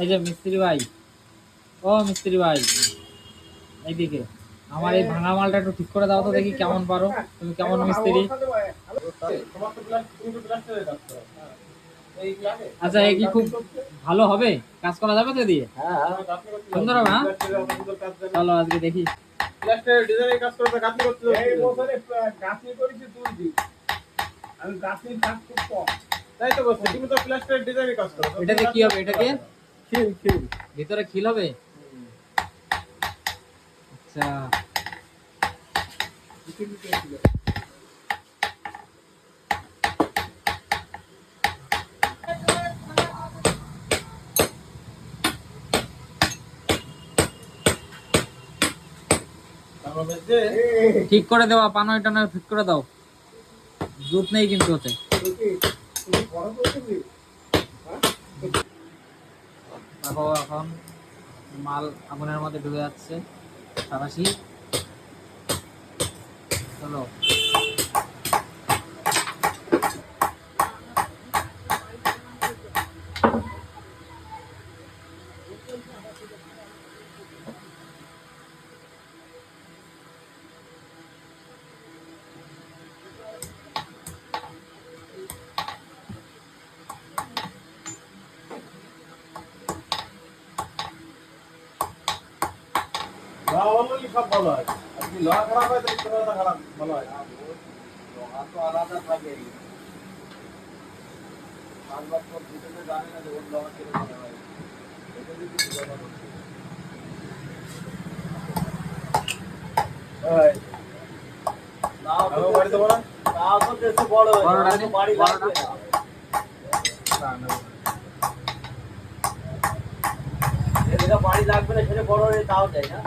এই যে মিস্ত্রি ভাই। ও মিস্ত্রি ভাই। এইদিকে আমার এই ভাঙা মালটা একটু ঠিক করে দাও তো দেখি কেমন পারো। তুমি কেমন মিস্ত্রি? আচ্ছা এ কি খুব ভালো হবে? কাজ করা যাবে তো দিয়ে সুন্দর হবে হ্যাঁ? চলো আজকে দেখি। এই এটাতে কি হবে, এটাকে? খিল খিল। ভিতরে খিল হবে? আচ্ছা। ঠিক করে দেওয়া পানো টানো ঠিক করে দাও। দুধ নেই কিন্তু ওতে। দেখো এখন মাল আগুনের মধ্যে ডুবে যাচ্ছে চলো। ভালো সব ভালো হয়। আর যদি লোহা খারাপ হয় তাহলে খারাপ ভালো হয় আমি বাড়িতে বলা বড়টা নে। বাড়ি লাগবে না সেটা বড় হয়ে তাও দেয় না।